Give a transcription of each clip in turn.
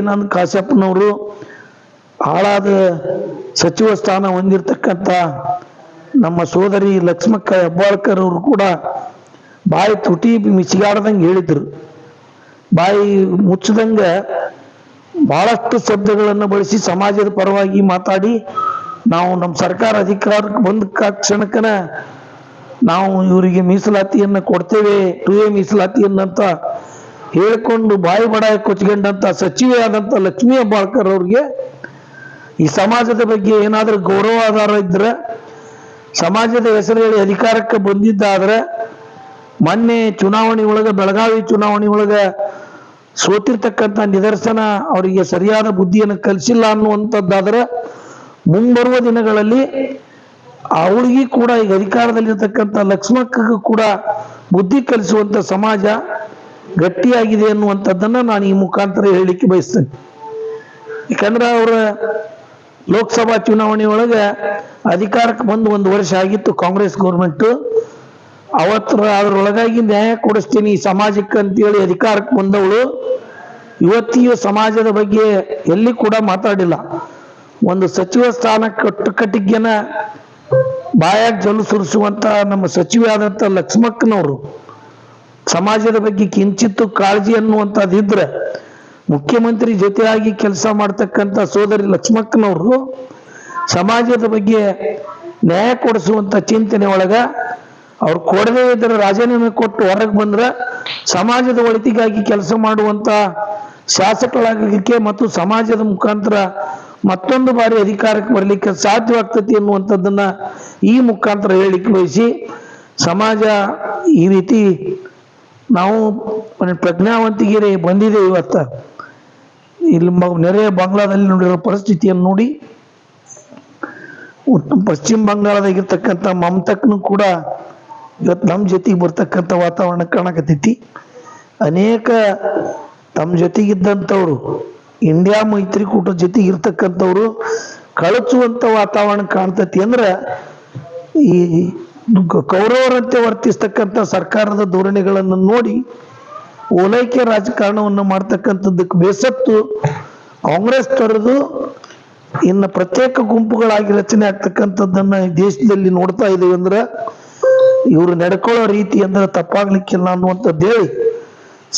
ನಂದ್ ಕಾಶ್ಯಪ್ಪನವರು ಹಾಳಾದ ಸಚಿವ ಸ್ಥಾನ ಹೊಂದಿರತಕ್ಕಂಥ ನಮ್ಮ ಸೋದರಿ ಲಕ್ಷ್ಮಕ್ಕ ಹೆಬ್ಬಾಳ್ಕರ್ ಅವರು ಕೂಡ ಬಾಯಿ ತುಟಿ ಮಿಚಿಗಾಡ್ದಂಗೆ ಹೇಳಿದ್ರು. ಬಾಯಿ ಮುಚ್ಚದಂಗ ಬಹಳಷ್ಟು ಶಬ್ದಗಳನ್ನು ಬಳಸಿ ಸಮಾಜದ ಪರವಾಗಿ ಮಾತಾಡಿ ನಾವು ನಮ್ಮ ಸರ್ಕಾರ ಅಧಿಕಾರಕ್ಕೆ ಬಂದ ಕ್ಷಣಕ್ಕನ ನಾವು ಇವರಿಗೆ ಮೀಸಲಾತಿಯನ್ನ ಕೊಡ್ತೇವೆ ಟು ಎ ಮೀಸಲಾತಿಯನ್ನಂತ ಹೇಳ್ಕೊಂಡು ಬಾಯಿ ಬಡಾಯ ಕೊಚ್ಕೊಂಡಂತ ಸಚಿವೆ ಆದಂತ ಲಕ್ಷ್ಮೀ ಹೆಬ್ಬಾಳ್ಕರ್ ಅವ್ರಿಗೆ ಈ ಸಮಾಜದ ಬಗ್ಗೆ ಏನಾದ್ರೂ ಗೌರವ ಆಧಾರ ಇದ್ರೆ, ಸಮಾಜದ ಹೆಸರು ಹೇಳಿ ಅಧಿಕಾರಕ್ಕೆ ಬಂದಿದ್ದಾದ್ರೆ, ಮೊನ್ನೆ ಚುನಾವಣೆ ಒಳಗೆ, ಬೆಳಗಾವಿ ಚುನಾವಣೆ ಒಳಗೆ ಸೋತಿರ್ತಕ್ಕಂಥ ನಿದರ್ಶನ ಅವರಿಗೆ ಸರಿಯಾದ ಬುದ್ಧಿಯನ್ನು ಕಲಿಸಿಲ್ಲ ಅನ್ನುವಂಥದ್ದಾದ್ರೆ, ಮುಂಬರುವ ದಿನಗಳಲ್ಲಿ ಅವಳಿಗೆ ಕೂಡ ಈಗ ಅಧಿಕಾರದಲ್ಲಿರ್ತಕ್ಕಂಥ ಲಕ್ಷ್ಮಕ್ಕೂ ಕೂಡ ಬುದ್ಧಿ ಕಲಿಸುವಂತ ಸಮಾಜ ಗಟ್ಟಿಯಾಗಿದೆ ಅನ್ನುವಂಥದ್ದನ್ನು ನಾನು ಈ ಮುಖಾಂತರ ಹೇಳಲಿಕ್ಕೆ ಬಯಸ್ತೇನೆ. ಯಾಕಂದ್ರೆ ಅವರ ಲೋಕಸಭಾ ಚುನಾವಣೆ ಒಳಗೆ ಅಧಿಕಾರಕ್ಕೆ ಬಂದು ಒಂದು ವರ್ಷ ಆಗಿತ್ತು ಕಾಂಗ್ರೆಸ್ ಗೌರ್ಮೆಂಟು. ಅವತ್ತರ ಅದರೊಳಗಾಗಿ ನ್ಯಾಯ ಕೊಡಿಸ್ತೀನಿ ಈ ಸಮಾಜಕ್ಕೆ ಅಂತೇಳಿ ಅಧಿಕಾರಕ್ಕೆ ಬಂದವಳು. ಇವತ್ತಿಯೂ ಸಮಾಜದ ಬಗ್ಗೆ ಎಲ್ಲಿ ಕೂಡ ಮಾತಾಡಿಲ್ಲ. ಒಂದು ಸಚಿವ ಸ್ಥಾನ ಕಟ್ಟು ಕಟ್ಟಿಗೆನ ಬಾಯಾಗ ಜಲು ಸುರಿಸುವಂತ ನಮ್ಮ ಸಚಿವೆ ಆದಂತ ಲಕ್ಷ್ಮಕ್ಕನವರು ಸಮಾಜದ ಬಗ್ಗೆ ಕಿಂಚಿತ್ತು ಕಾಳಜಿ ಅನ್ನುವಂಥದ್ದಿದ್ರೆ ಮುಖ್ಯಮಂತ್ರಿ ಜೊತೆಯಾಗಿ ಕೆಲಸ ಮಾಡ್ತಕ್ಕಂಥ ಸೋದರಿ ಲಕ್ಷ್ಮಕ್ಕನವರು ಸಮಾಜದ ಬಗ್ಗೆ ನ್ಯಾಯ ಕೊಡಿಸುವಂತ ಚಿಂತನೆ ಒಳಗ ಅವ್ರು ಕೊಡದೇ ಇದ್ರೆ ರಾಜೀನಾಮೆ ಕೊಟ್ಟು ಹೊರಗೆ ಬಂದ್ರೆ ಸಮಾಜದ ಒಳಿತಿಗಾಗಿ ಕೆಲಸ ಮಾಡುವಂತ ಶಾಸಕರಾಗಲಿಕ್ಕೆ ಮತ್ತು ಸಮಾಜದ ಮುಖಾಂತರ ಮತ್ತೊಂದು ಬಾರಿ ಅಧಿಕಾರಕ್ಕೆ ಬರಲಿಕ್ಕೆ ಸಾಧ್ಯವಾಗ್ತತಿ ಅನ್ನುವಂಥದ್ದನ್ನ ಈ ಮುಖಾಂತರ ಹೇಳಿಕ್ಕೆ ಬಯಸಿ ಸಮಾಜ ಈ ರೀತಿ ನಾವು ಪ್ರಜ್ಞಾವಂತಿಗೆರೆ ಬಂದಿದೆ ಇವತ್ತು. ಇಲ್ಲಿ ನೆರೆಯ ಬಾಂಗ್ಲಾದಲ್ಲಿ ನೋಡಿರೋ ಪರಿಸ್ಥಿತಿಯನ್ನು ನೋಡಿ ಪಶ್ಚಿಮ ಬಂಗಾಳದಾಗಿರ್ತಕ್ಕಂಥ ಮಮತಕ್ನು ಕೂಡ ಇವತ್ತು ನಮ್ಮ ಜೊತೆಗೆ ಬರ್ತಕ್ಕಂಥ ವಾತಾವರಣ ಕಾಣಕತ್ತೈತಿ. ಅನೇಕ ತಮ್ಮ ಜೊತೆಗಿದ್ದಂಥವ್ರು, ಇಂಡಿಯಾ ಮೈತ್ರಿಕೂಟ ಜೊತೆಗೆ ಇರ್ತಕ್ಕಂಥವ್ರು ಕಳಚುವಂಥ ವಾತಾವರಣ ಕಾಣ್ತತಿ ಅಂದ್ರೆ ಈ ಕೌರವರಂತೆ ವರ್ತಿಸ್ತಕ್ಕಂಥ ಸರ್ಕಾರದ ಧೋರಣೆಗಳನ್ನು ನೋಡಿ ಓಲೈಕೆ ರಾಜಕಾರಣವನ್ನು ಮಾಡ್ತಕ್ಕಂಥದ್ದಕ್ಕೆ ಬೇಸತ್ತು ಕಾಂಗ್ರೆಸ್ ತೊರೆದು ಇನ್ನು ಪ್ರತ್ಯೇಕ ಗುಂಪುಗಳಾಗಿ ರಚನೆ ಆಗ್ತಕ್ಕಂಥದ್ದನ್ನ ದೇಶದಲ್ಲಿ ನೋಡ್ತಾ ಇದ್ದೀವಿ ಅಂದ್ರೆ ಇವರು ನಡ್ಕೊಳ್ಳೋ ರೀತಿ ಅಂದ್ರೆ ತಪ್ಪಾಗ್ಲಿಕ್ಕಿಲ್ಲ ಅನ್ನುವಂಥದ್ದು ಹೇಳಿ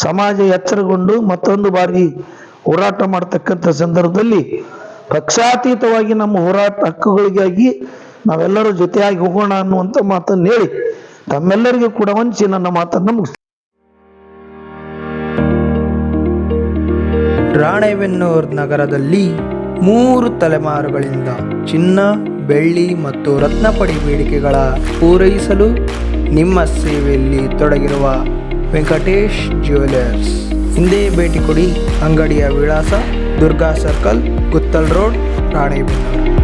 ಸಮಾಜ ಎಚ್ಚರಗೊಂಡು ಮತ್ತೊಂದು ಬಾರಿ ಹೋರಾಟ ಮಾಡ್ತಕ್ಕಂಥ ಸಂದರ್ಭದಲ್ಲಿ ಪಕ್ಷಾತೀತವಾಗಿ ನಮ್ಮ ಹೋರಾಟ ಹಕ್ಕುಗಳಿಗಾಗಿ ನಾವೆಲ್ಲರೂ ಜೊತೆಯಾಗಿ ಹೋಗೋಣ ಅನ್ನುವಂಥ ಮಾತನ್ನು ಹೇಳಿ, ತಮ್ಮೆಲ್ಲರಿಗೂ ಕೂಡ ವಂಚಿ ನನ್ನ ಮಾತನ್ನು ಮುಗಿಸ್ತೀನಿ. ರಾಣೆಬೆನ್ನೂರು ನಗರದಲ್ಲಿ ಮೂರು ತಲೆಮಾರುಗಳಿಂದ ಚಿನ್ನ, ಬೆಳ್ಳಿ ಮತ್ತು ರತ್ನಪಡಿ ಬೇಡಿಕೆಗಳ ಪೂರೈಸಲು ನಿಮ್ಮ ಸೇವೆಯಲ್ಲಿ ತೊಡಗಿರುವ ವೆಂಕಟೇಶ್ ಜ್ಯುವೆಲರ್ಸ್. ಹಿಂದೆ ಭೇಟಿ ಕೊಡಿ ಅಂಗಡಿಯ ವಿಳಾಸ ದುರ್ಗಾ ಸರ್ಕಲ್, ಗುತ್ತಲ್ ರೋಡ್, ರಾಣೆಬೆನ್ನೂರು.